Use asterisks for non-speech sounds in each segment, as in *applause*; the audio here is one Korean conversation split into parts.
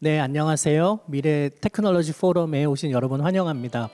네, 안녕하세요. 미래 테크놀로지 포럼에 오신 여러분 환영합니다.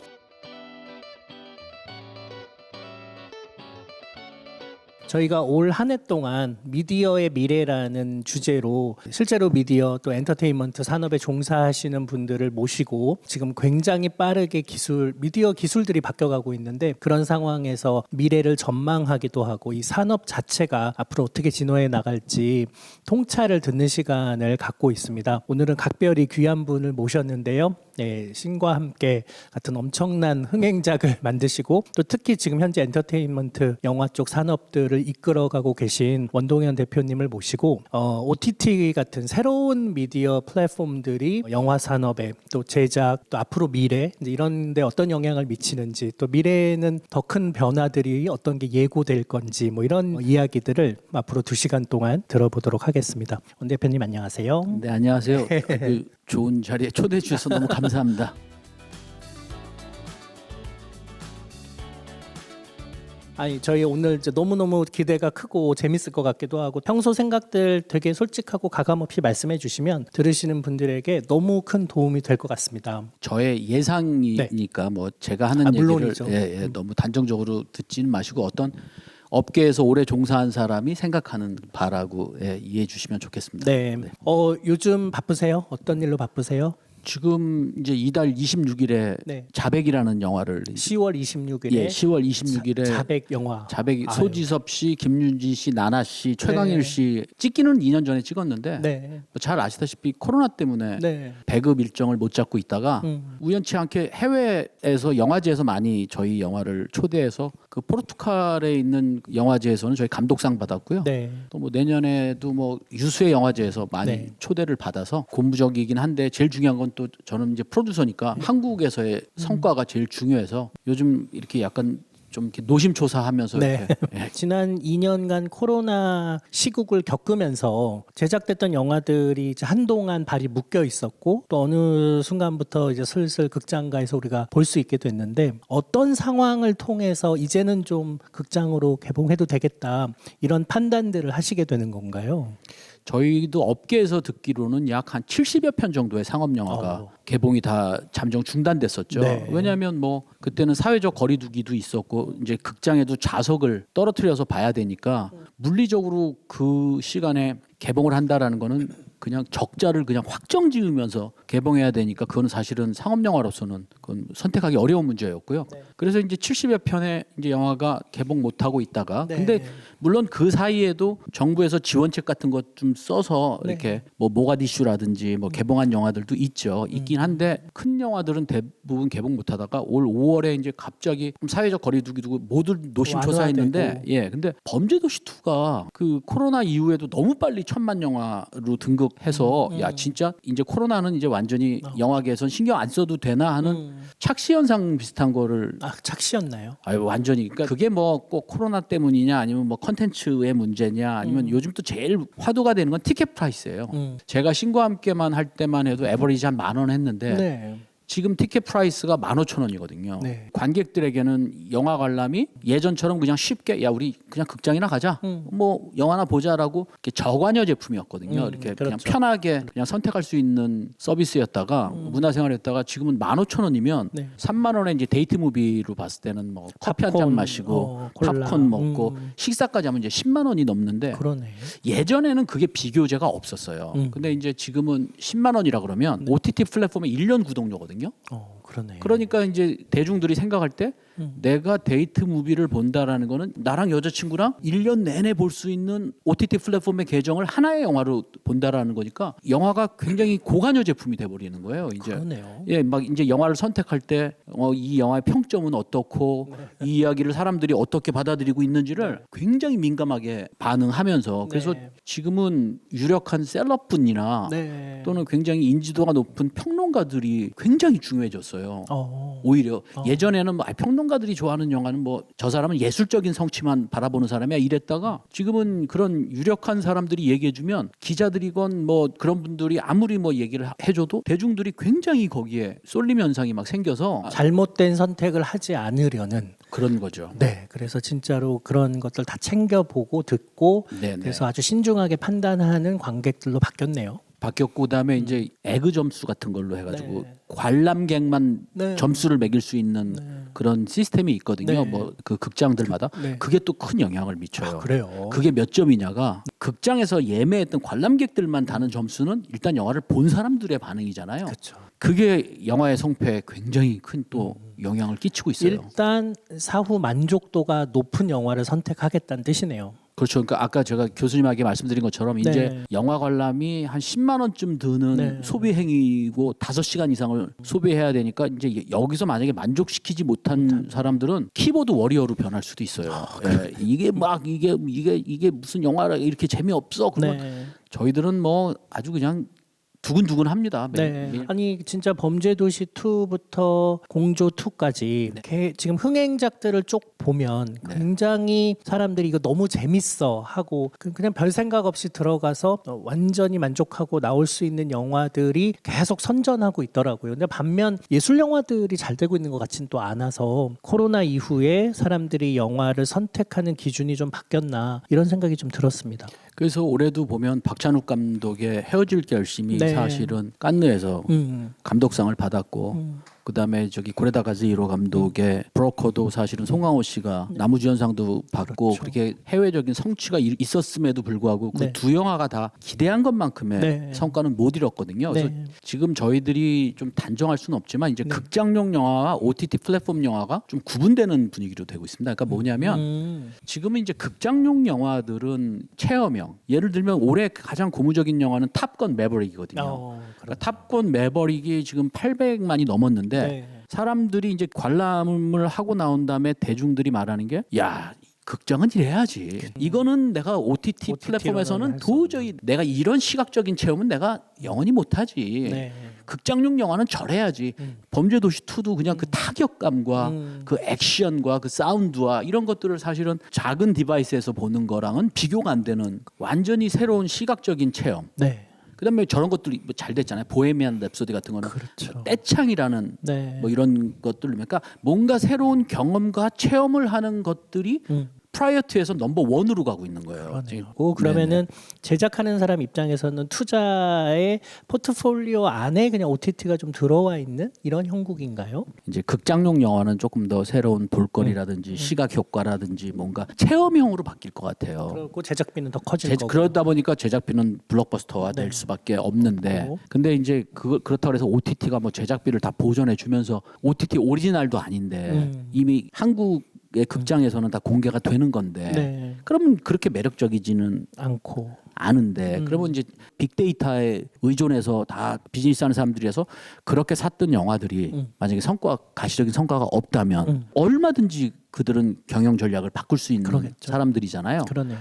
저희가 올 한 해 동안 미디어의 미래라는 주제로 실제로 미디어 또 엔터테인먼트 산업에 종사하시는 분들을 모시고 지금 굉장히 빠르게 기술 미디어 기술들이 바뀌어가고 있는데 그런 상황에서 미래를 전망하기도 하고 이 산업 자체가 앞으로 어떻게 진화해 나갈지 통찰을 듣는 시간을 갖고 있습니다. 오늘은 각별히 귀한 분을 모셨는데요. 네, 신과 함께 같은 엄청난 흥행작을 만드시고 또 특히 지금 현재 엔터테인먼트 영화 쪽 산업들을 이끌어가고 계신 원동현 대표님을 모시고 어, OTT 같은 새로운 미디어 플랫폼들이 영화 산업에 또 제작 또 앞으로 미래 이런데 어떤 영향을 미치는지 또 미래에는 더 큰 변화들이 어떤 게 예고될 건지 뭐 이런 이야기들을 앞으로 두 시간 동안 들어보도록 하겠습니다. 원 대표님 안녕하세요. 네 안녕하세요. *laughs* 그 좋은 자리에 초대해 주셔서 너무 감사합니다. *laughs* 아니 저희 오늘 이제 너무너무 기대가 크고 재밌을 것 같기도 하고 평소 생각들 되게 솔직하고 가감 없이 말씀해 주시면 들으시는 분들에게 너무 큰 도움이 될 것 같습니다. 저의 예상이니까 뭐 제가 하는 아, 얘기를 물론이죠. 예, 예, 너무 단정적으로 듣지는 마시고 어떤 업계에서 오래 종사한 사람이 생각하는 바라고 예, 이해해 주시면 좋겠습니다. 네. 어 요즘 바쁘세요? 어떤 일로 바쁘세요? 지금 이제 이달 26일에 네. 자백이라는 영화를 10월 26일에 예, 10월 26일에 자백 영화. 자백 아유. 소지섭 씨, 김윤지 씨, 나나 씨, 최강일 네. 씨 찍기는 2년 전에 찍었는데 네. 뭐잘 아시다시피 코로나 때문에 네. 배급 일정을 못 잡고 있다가 음. 우연치 않게 해외에서 영화제에서 많이 저희 영화를 초대해서 그 포르투갈에 있는 영화제에서는 저희 감독상 받았고요. 네. 또뭐 내년에도 뭐 유수의 영화제에서 많이 네. 초대를 받아서 고무적이긴 한데 제일 중요한 건또 저는 이제 프로듀서니까 네. 한국에서의 음. 성과가 제일 중요해서 요즘 이렇게 약간 좀 이렇게 노심초사하면서 네. 이렇게 *laughs* 예, 지난 2년간 코로나 시국을 겪으면서 제작됐던 영화들이 이제 한동안 발이 묶여 있었고 또 어느 순간부터 이제 슬슬 극장가에서 우리가 볼 수 있게 됐는데 어떤 상황을 통해서 이제는 좀 극장으로 개봉해도 되겠다 이런 판단들을 하시게 되는 건가요? 저희도 업계에서 듣기로는 약 한 70여 편 정도의 상업 영화가 어. 개봉이 다 잠정 중단됐었죠. 네. 왜냐하면 뭐 그때는 사회적 거리두기도 있었고 이제 극장에도 좌석을 떨어뜨려서 봐야 되니까 물리적으로 그 시간에 개봉을 한다라는 거는 그냥 적자를 그냥 확정 지으면서 개봉해야 되니까 그거는 사실은 상업 영화로서는 그건 선택하기 어려운 문제였고요. 네. 그래서 이제 70여 편의 이제 영화가 개봉 못 하고 있다가 네. 근데 물론 그 사이에도 정부에서 지원책 같은 것 좀 써서 네. 이렇게 뭐 모가디슈라든지 뭐 개봉한 영화들도 있죠. 음. 있긴 한데 큰 영화들은 대부분 개봉 못 하다가 올 5월에 이제 갑자기 좀 사회적 거리두기 두고 모두 노심초사했는데. 예. 근데 범죄도시 2가 그 코로나 이후에도 너무 빨리 천만 영화로 등극 해서 음. 야 진짜 이제 코로나는 이제 완전히 어. 영화계에선 신경 안 써도 되나 하는 음. 착시 현상 비슷한 거를 아 착시였나요? 아유 완전히 그러니까 그게 뭐 꼭 코로나 때문이냐 아니면 뭐 컨텐츠의 문제냐 아니면 요즘 또 제일 화두가 되는 건 티켓 프라이스예요. 음. 제가 신과 함께만 할 때만 해도 에버리지 한 만 원 했는데 네. 지금 티켓 프라이스가 만 오천 원이거든요. 네. 관객들에게는 영화 관람이 예전처럼 그냥 쉽게 야 우리 그냥 극장이나 가자. 음. 뭐 영화나 보자라고 이렇게 저관여 제품이었거든요. 음, 이렇게 그냥 그렇죠. 편하게 그냥 선택할 수 있는 서비스였다가 문화생활했다가 지금은 만 오천 원이면 음. 네. 3만 원에 이제 데이트 무비로 봤을 때는 뭐 커피 한 팝콘, 잔 마시고 어, 콜라. 팝콘 먹고 음. 식사까지 하면 이제 10만 원이 넘는데 그러네. 예전에는 그게 비교제가 없었어요. 음. 근데 이제 지금은 10만 원이라 그러면 OTT 플랫폼에 1년 구독료거든요. 어 그러네. 그러니까 이제 대중들이 생각할 때 음. 내가 데이트 무비를 본다라는 거는 나랑 여자친구랑 1년 내내 볼 수 있는 OTT 플랫폼의 계정을 하나의 영화로 본다라는 거니까 영화가 굉장히 고관여 제품이 돼 버리는 거예요. 이제 그러네요. 예, 막 이제 영화를 선택할 때 어, 이 영화의 평점은 어떻고 네. 이 이야기를 사람들이 어떻게 받아들이고 있는지를 굉장히 민감하게 반응하면서 그래서 네. 지금은 유력한 셀럽분이나 네. 또는 굉장히 인지도가 높은 평론가들이 굉장히 중요해졌어요. 어. 오히려 어. 예전에는 뭐 아, 평론 가들이 좋아하는 영화는 뭐 저 사람은 예술적인 성취만 바라보는 사람이야 이랬다가 지금은 그런 유력한 사람들이 얘기해주면 기자들이건 뭐 그런 분들이 아무리 뭐 얘기를 하- 해줘도 대중들이 굉장히 거기에 쏠림 현상이 막 생겨서 잘못된 선택을 하지 않으려는 그런 거죠. 네, 그래서 진짜로 그런 것들 다 챙겨보고 듣고 네, 네. 그래서 아주 신중하게 판단하는 관객들로 바뀌었네요. 바뀌었고 그다음에 이제 에그 점수 같은 걸로 해가지고 네. 관람객만 네. 점수를 매길 수 있는 그런 시스템이 있거든요. 네. 뭐 그 극장들마다 네. 그게 또 큰 영향을 미쳐요. 아, 그래요. 그게 몇 점이냐가 극장에서 예매했던 관람객들만 다는 점수는 일단 영화를 본 사람들의 반응이잖아요. 그렇죠. 그게 영화의 성패에 굉장히 큰또 음. 영향을 끼치고 있어요. 일단 사후 만족도가 높은 영화를 선택하겠다는 뜻이네요. 그렇죠. 그러니까 아까 제가 교수님에게 말씀드린 것처럼 이제 네. 영화 관람이 한 10만 원쯤 드는 네. 소비 행위고 5시간 이상을 소비해야 되니까 이제 여기서 만약에 만족시키지 못한 사람들은 키보드 워리어로 변할 수도 있어요. 아, 예, 이게 막 이게 이게 이게 무슨 영화라 이렇게 재미없어. 그러면 네. 저희들은 뭐 아주 그냥 두근두근합니다. 매일. 네. 매일. 아니 진짜 범죄도시 2부터 공조 2까지 네. 지금 흥행작들을 쭉 보면 굉장히 사람들이 이거 너무 재밌어 하고 그- 그냥 별 생각 없이 들어가서 어, 완전히 만족하고 나올 수 있는 영화들이 계속 선전하고 있더라고요. 근데 반면 예술 영화들이 잘 되고 있는 것 같진 또 않아서 코로나 이후에 사람들이 영화를 선택하는 기준이 좀 바뀌었나 이런 생각이 좀 들었습니다. 그래서 올해도 보면 박찬욱 감독의 헤어질 결심이 네. 사실은 깐느에서 음. 감독상을 받았고 음. 그다음에 저기 고레다 가즈히로 감독의 브로커도 사실은 송강호 씨가 나무주연상도 받고 네. 그렇죠. 그렇게 해외적인 성취가 이- 있었음에도 불구하고 그 네. 두 영화가 다 기대한 것만큼의 네. 성과는 못 이뤘거든요. 그래서 네. 지금 저희들이 좀 단정할 수는 없지만 이제 네. 극장용 영화와 OTT 플랫폼 영화가 좀 구분되는 분위기로 되고 있습니다. 그러니까 뭐냐면 음. 지금은 이제 극장용 영화들은 체험형. 예를 들면 올해 가장 고무적인 영화는 탑건 매버릭이거든요. 어, 그러니까 탑건 매버릭이 지금 800만이 넘었는데 네. 사람들이 이제 관람을 하고 나온 다음에 대중들이 말하는 게 야. 극장은 이래야지. 이거는 내가 OTT, 플랫폼에서는 도저히 내가 이런 시각적인 체험은 내가 영원히 못하지. 네. 극장용 영화는 저래야지. 음. 범죄도시 2도 그냥 그 타격감과 음. 그 액션과 그 사운드와 이런 것들을 사실은 작은 디바이스에서 보는 거랑은 비교가 안 되는 완전히 새로운 시각적인 체험. 네. 그다음에 저런 것들이 뭐 잘 됐잖아요. 보헤미안 랩소디 같은 거는 그렇죠. 떼창이라는 네. 뭐 이런 것들 그러니까 뭔가 새로운 경험과 체험을 하는 것들이 음. 프라이어트에서 넘버 원으로 가고 있는 거예요. 지금. 그러네요. 그러면은 제작하는 사람 입장에서는 투자의 포트폴리오 안에 그냥 OTT가 좀 들어와 있는 이런 형국인가요? 이제 극장용 영화는 조금 더 새로운 볼거리라든지 시각 효과라든지 뭔가 체험형으로 바뀔 것 같아요. 그리고 제작비는 더 커질 제, 거고. 그러다 보니까 제작비는 블록버스터화 될 네. 수밖에 없는데 그렇고. 근데 이제 그 그렇다고 해서 OTT가 뭐 제작비를 다 보존해 주면서 OTT 오리지널도 아닌데 음. 이미 한국의 극장에서는 다 공개가 되는 건데 네. 그러면 그렇게 매력적이지는 않고. 않은데 음. 그러면 이제 빅데이터에 의존해서 다 비즈니스 하는 사람들이라서 그렇게 샀던 영화들이 음. 만약에 성과 가시적인 성과가 없다면 음. 얼마든지 그들은 경영 전략을 바꿀 수 있는 그러겠죠. 사람들이잖아요. 그러네요.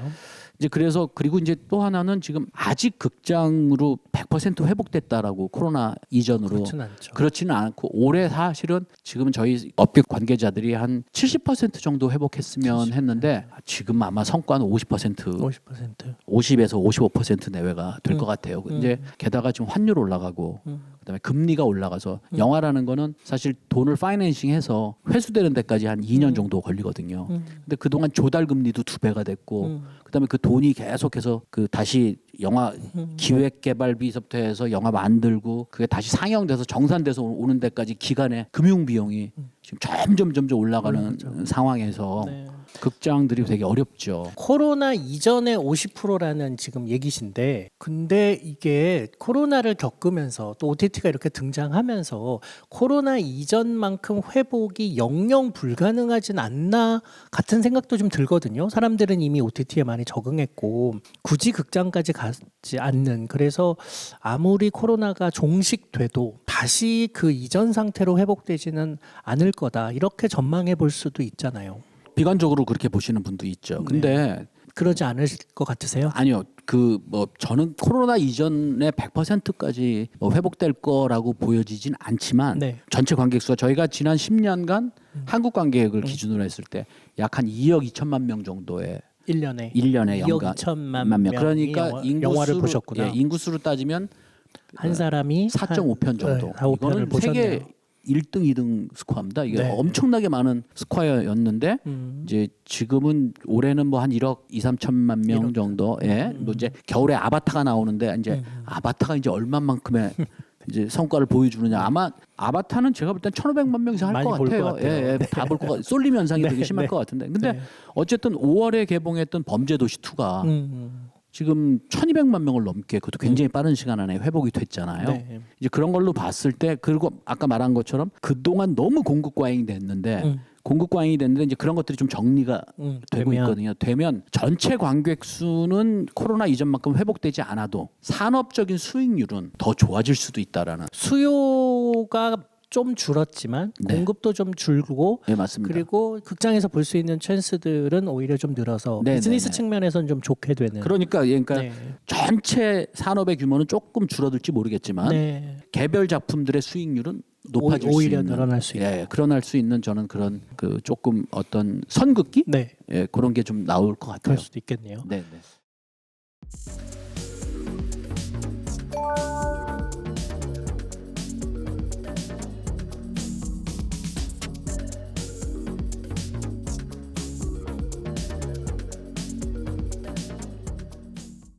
이제 그래서 그리고 이제 또 하나는 지금 아직 극장으로 100% 회복됐다라고 코로나 이전으로 그렇진 않죠. 그렇지는 않고 올해 사실은 지금 저희 업계 관계자들이 한 70% 정도 회복했으면 했는데 지금 아마 성과는 50% 50%. 50에서 55% 내외가 될 음. 것 같아요. 이제 게다가 지금 환율 올라가고 음. 그다음에 금리가 올라가서 영화라는 거는 사실 돈을 파이낸싱해서 회수되는 데까지 한 2년 정도 걸리거든요. 음. 근데 그동안 조달 금리도 두 배가 됐고 음. 그다음에 그 돈이 계속해서 그 다시 영화 음. 기획 개발비서부터 해서 영화 만들고 그게 다시 상영돼서 정산돼서 오- 오는 데까지 기간에 금융 비용이 지금 점점 점점 올라가는 상황에서 네. 극장들이 되게 어렵죠. 코로나 이전에 50%라는 지금 얘기신데 근데 이게 코로나를 겪으면서 또 OTT가 이렇게 등장하면서 코로나 이전만큼 회복이 영영 불가능하진 않나 같은 생각도 좀 들거든요. 사람들은 이미 OTT에 많이 적응했고 굳이 극장까지 가지 않는 그래서 아무리 코로나가 종식돼도 다시 그 이전 상태로 회복되지는 않을 거다. 이렇게 전망해 볼 수도 있잖아요. 비관적으로 그렇게 보시는 분도 있죠. 근데 그러지 않을 것 같으세요? 아니요. 그 뭐 저는 코로나 이전에 100%까지 뭐 회복될 거라고 보여지진 않지만 네. 전체 관객 수가 저희가 지난 10년간 한국 관객을 기준으로 했을 때 약 한 2억 2천만 명 정도의 1년에 1년에 2억 연간 2천만 명. 명이 그러니까 영화- 인구수로 영화를 보셨구나. 예, 인구수로 따지면 한 사람이 4.5편 정도. 네, 4, 5 편을 이거는 보셨네요. 세계 1등, 2등 스코어입니다. 이게 네. 엄청나게 많은 스코어였는데 음. 이제 지금은 올해는 뭐 한 1억 2, 3천만 명 정도에 뭐 이제 겨울에 아바타가 나오는데 이제 음. 아바타가 이제 얼마만큼의 *laughs* 이제 성과를 보여주느냐 아마 아바타는 제가 볼 땐 1,500만 명 이상 할 것 같아요. 같아요. 예, 예, 다볼 것 같. 쏠림 현상이 *laughs* 네, 되게 심할 네. 것 같은데. 근데 네. 어쨌든 5월에 개봉했던 범죄도시 2가 음. 지금 1,200만 명을 넘게 그것도 굉장히 빠른 시간 안에 회복이 됐잖아요. 네. 이제 그런 걸로 봤을 때 그리고 아까 말한 것처럼 그동안 너무 공급 과잉이 됐는데 음. 공급 과잉이 됐는데 이제 그런 것들이 좀 정리가 음, 되고 되면 있거든요. 되면 전체 관객 수는 코로나 이전만큼 회복되지 않아도 산업적인 수익률은 더 좋아질 수도 있다라는. 수요가 좀 줄었지만 네. 공급도 좀 줄고 네 맞습니다. 그리고 극장에서 볼 수 있는 찬스들은 오히려 좀 늘어서 네, 비즈니스 네, 네. 측면에서는 좀 좋게 되는. 그러니까 예, 그러니까 네. 전체 산업의 규모는 조금 줄어들지 모르겠지만 네. 개별 작품들의 수익률은 높아질 오- 오히려 수 있는 늘어날 수 있는. 예, 늘어날 수 있는 저는 그런 그 조금 어떤 선긋기 네. 예, 그런 게 좀 나올 것 같아요. 그럴 수도 있겠네요. 네, 네.